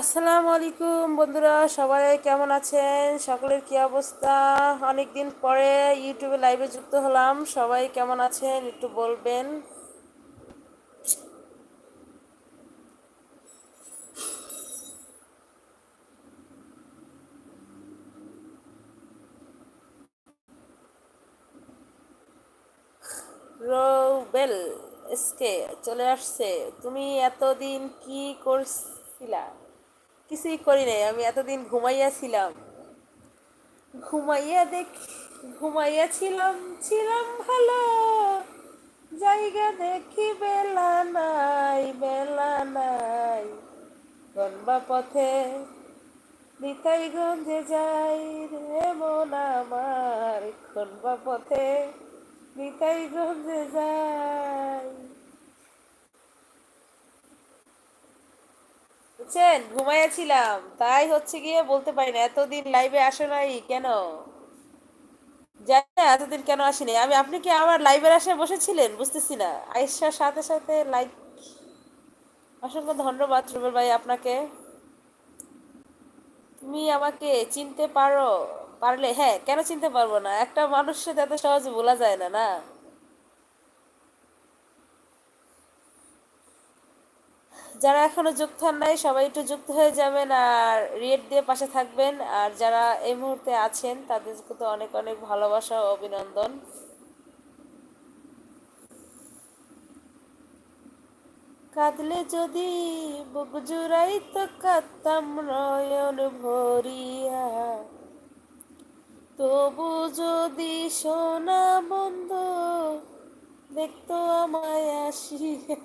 আসসালামু আলাইকুম বন্ধুরা, সবাই কেমন আছেন? সকলের কি অবস্থা? অনেক দিন পরে ইউটিউবে লাইভে যুক্ত হলাম। সবাই কেমন আছেন? একটু বলবেন। রোবেল এসকে চলে আসছে। তুমি এতদিন কি করছিলা? কিছুই করি নাই, আমি এতদিন ঘুমাইয়াছিলাম ঘুমাইয়া দেখ, ঘুমাইয়া ছিলাম ভালো। জায়গা দেখি বেলা নাই বেলা নাই। গনবা পথে নিতাইগঞ্জে যাই রে মন আমার। গনবা পথে নিতাইগঞ্জে যাই। বুঝছেন? ঘুমাইয়াছিলাম। তাই হচ্ছে গিয়ে বলতে পারি না, এতদিন লাইভে আসো নাই কেন? জানি এতদিন কেন আসিনি। আমি, আপনি কি আমার লাইভের বসেছিলেন? বুঝতেছি না। আয়েশার সাথে সাথে লাইক অসংখ্য ধন্যবাদ রুবেল ভাই আপনাকে। তুমি আমাকে চিনতে পারো, পারলে হ্যাঁ কেন চিনতে পারব না? একটা মানুষের এত সহজে বলা যায় না না? যারা এখনও যুক্ত হন নাই, সবাই একটু যুক্ত হয়ে যাবেন আর রিয়েট দিয়ে পাশে থাকবেন। আর যারা এই মুহূর্তে আছেন তাদেরকে তো অনেক অনেক ভালোবাসা ও অভিনন্দন। কাঁদলে যদি বুক জুড়াই তো কাঁদতাম নয়ন ভরিয়া। তবু যদি সোনা বন্ধ দেখতো আমায় আসিয়া।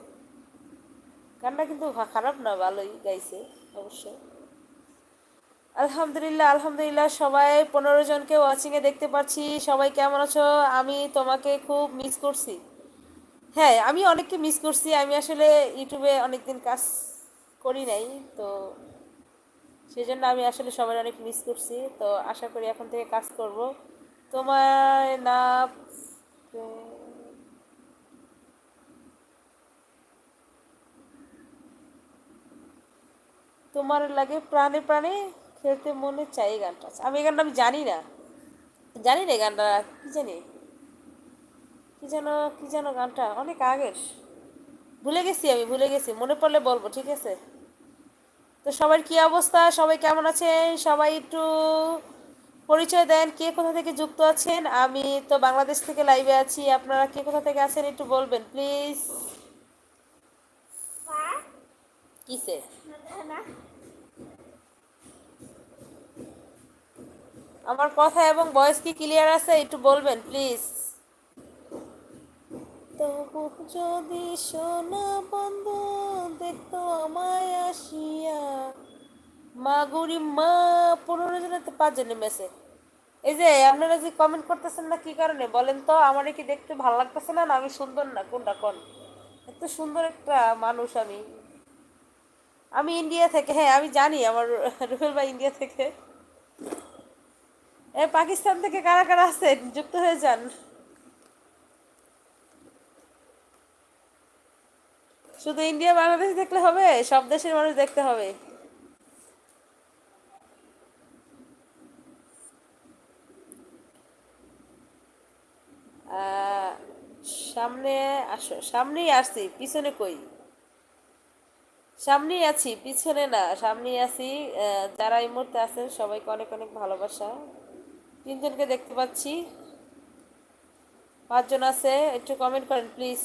গানটা কিন্তু খারাপ না, ভালোই গাইছে অবশ্যই। আলহামদুলিল্লাহ আলহামদুলিল্লাহ, সবাই পনেরো জনকে ওয়াচিংয়ে দেখতে পাচ্ছি। সবাই কেমন আছো? আমি তোমাকে খুব মিস করছি। হ্যাঁ আমি অনেককে মিস করছি। আমি আসলে ইউটিউবে অনেকদিন কাজ করি নাই, তো সেই জন্য আমি আসলে সবাই অনেক মিস করছি। তো আশা করি এখন থেকে কাজ করব। তোমায় না তোমার লাগে প্রাণে প্রাণে খেলতে মনে চাই এই গানটা। আমি এই গানটা আমি জানি না। জানি না এই গানটা। কি জানি? কী যেন কী যেন গানটা? অনেক আগের। ভুলে গেছি আমি ভুলে গেছি। মনে পড়লে বলব ঠিক আছে? তো সবার কি অবস্থা? সবাই কেমন আছেন? সবাই একটু পরিচয় দেন কে কোথা থেকে যুক্ত আছেন? আমি তো বাংলাদেশ থেকে লাইভে আছি। আপনারা কে কোথা থেকে আছেন একটু বলবেন প্লিজ। কিসে আমার কথা এবং ভয়েস কি ক্লিয়ার আছে? একটু বলবেন প্লিজ তবু যদি সোনা বন্ধু দেখতো আমায় আসিয়া মা গরিব মা পনেরো জনের তো পাঁচ জনে মেসে। এই যে, আপনারা যে কমেন্ট করতেছেন না, কি কারণে? বলেন তো, আমার কি দেখতে ভালো লাগতেছে না, আমি সুন্দর না, কোনটা কোন? এত সুন্দর একটা মানুষ আমি। আমি ইন্ডিয়া থেকে হ্যাঁ আমি জানি আমার রুবেল ভাই ইন্ডিয়া থেকে। এ, পাকিস্তান থেকে কারা কারা আছেন? যুক্ত হয়ে যান। শুধু ইন্ডিয়া বাংলাদেশ দেখলে হবে, সব দেশের মানুষ দেখতে হবে। সামনে আসো, সামনেই আসছি, পিছনে কই? সামনেই আছি, পিছনে না, সামনেই আছি যারা এই মুহূর্তে আছেন সবাইকে অনেক অনেক ভালোবাসা। তিনজনকে দেখতে পাচ্ছি। পাঁচজন আছে, একটু কমেন্ট করেন প্লিজ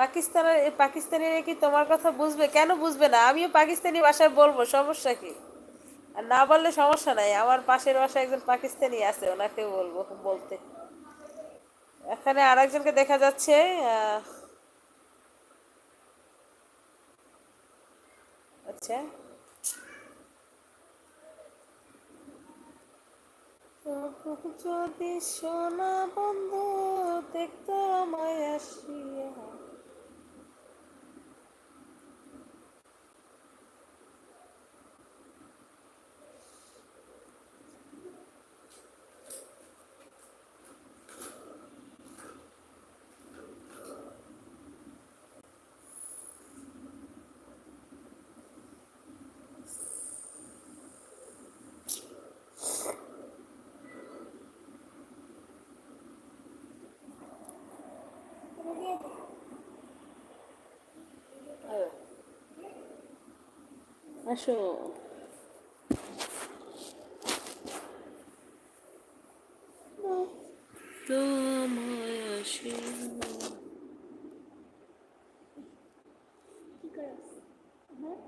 পাকিস্তানের পাকিস্তানিরা কি তোমার কথা বুঝবে? কেন বুঝবে না? আমিও পাকিস্তানি ভাষায় বলব, সমস্যা কি? আর না বললে সমস্যা নাই। আমার পাশের বাসায় একজন পাকিস্তানি আছে ওনাকে বলব বলতে। এখানে আরেকজনকে দেখা যাচ্ছে আচ্ছা। যদি সোনা বন্ধু দেখতো আমায় আসিয়া। আসো। তোমায় করস হ্যাঁ?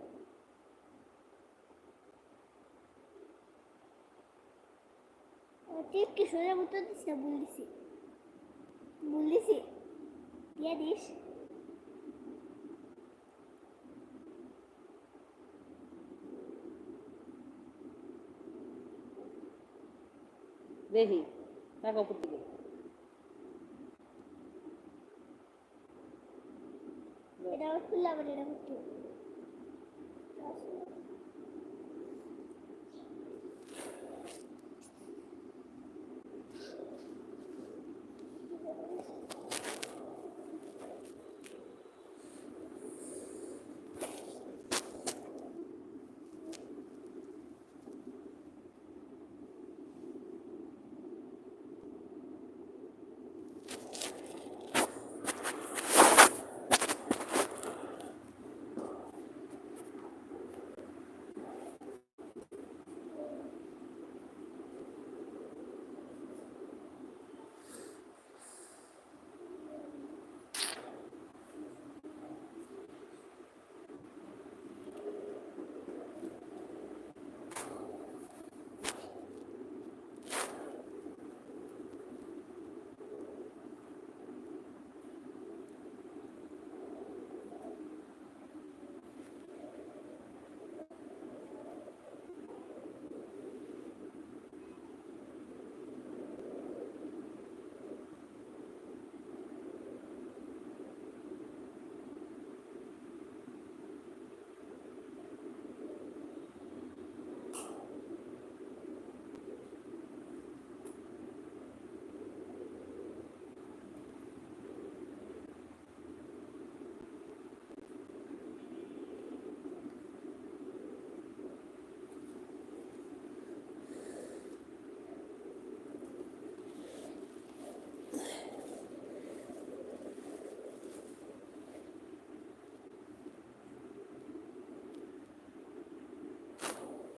ঠিক কি সোজা মতো দিস না ভুল দিছি ভুল দিছি দিয়ে দিস দেখি টাকা উপর দিকে এটা আবার খুললে আবার এটা করতে হবে।